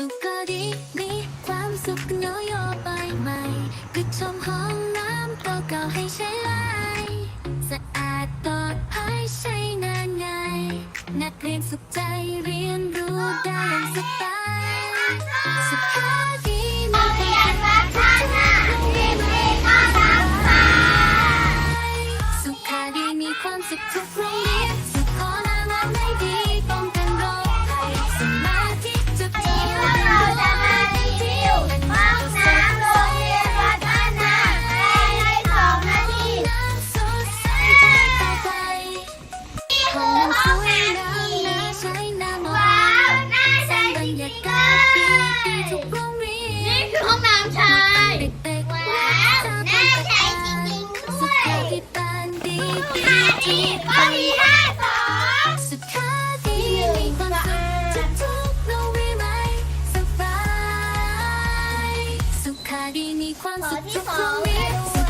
สุขก็ดีมีความสุขนโยบายใหม่ปิดชมห้องน้ำเก่าให้ใช้ไลสะอาดปลอดภัยใช้งานง่ายนักเรียนสุขใจเรียนรู้ได้อย่างสบายสุขาดีมีความสุขสุขาดีมีความสุขทุกคร สองสุดีวามขที่ไสดีมีความสุขทุกคน